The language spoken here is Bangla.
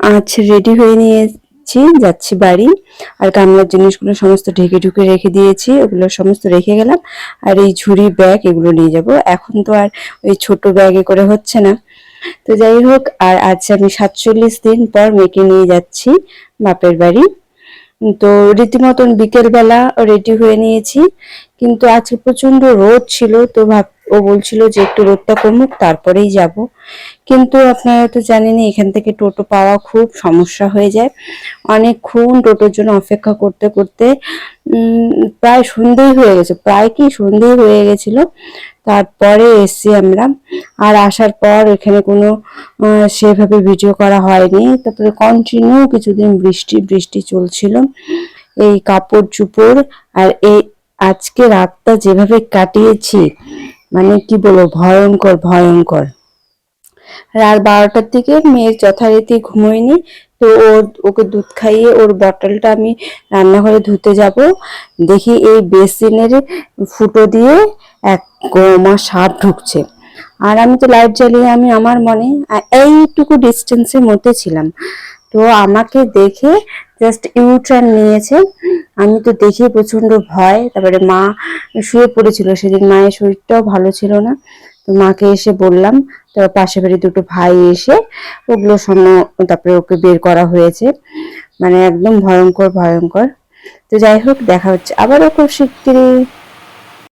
আজ রেডি হয়ে নিয়েছি, যাচ্ছি বাড়ি। আর গামলার জিনিসগুলো সমস্ত ঢেকে ঢুকে রেখে দিয়েছি, ওগুলো সমস্ত রেখে গেলাম। আর এই ঝুড়ি ব্যাগ এগুলো নিয়ে যাব। এখন তো আর ওই ছোট ব্যাগে করে হচ্ছে না। তো যাই হোক, আর আজ আমি সাতচল্লিশ দিন পর মেয়েকে নিয়ে যাচ্ছি বাপের বাড়ি। তো রীতিমতন বিকেলবেলা রেডি হয়ে নিয়েছি। কিন্তু আজকে প্রচণ্ড রোদ ছিল, তো ভাব ও বলছিল যে একটু রোদটা কমুক, তারপরেই যাব। কিন্তু আপনারা তো জানেনই, এখান থেকে টোটো পাওয়া খুব সমস্যা হয়ে যায়। অনেকক্ষণ টোটোর জন্য অপেক্ষা করতে করতে প্রায় সন্ধেই হয়ে গেছে, প্রায় কি সন্ধেই হয়ে গেছিল। তারপরে এসছি আমরা। আর আসার পর এখানে কোনো সেভাবে ভিডিও করা হয়নি। তারপরে কন্টিনিউ কিছুদিন বৃষ্টি বৃষ্টি চলছিল। এই কাপড় চুপড় আর এই আজকে রাতটা যেভাবে কাটিয়েছি মানে কি বলব, ভয়ঙ্কর ভয়ঙ্কর। রাত বারোটার দিকে মেয়ের যথারীতি ঘুমোয়নি, তো ওর, ওকে দুধ খাইয়ে ওর বটলটা আমি রান্নাঘরে ধুতে যাব। দেখি এই বেসিনের ফুটো দিয়ে এক গোমা সাপ ঢুকছে। আর আমি তো লাইট জ্বালিয়ে আমি আমার মনে এইটুকু ডিস্টেন্সের মধ্যে ছিলাম। তো আমাকে দেখে জাস্ট ইউটার্ন নিয়েছে। আমি তো দেখে প্রচণ্ড ভয়, তারপরে মা শুয়ে পড়েছিল, সেদিন মায়ের শরীরটাও ভালো ছিল না, তো মাকে এসে বললাম, তো পাশে বাড়ি দুটো ভাই এসে ওগুলো সম তারপরে ওকে বের করা হয়েছে মানে একদম ভয়ঙ্কর ভয়ঙ্কর। তো যাই হোক, দেখা হচ্ছে। আবারও খুব শিগগিরই।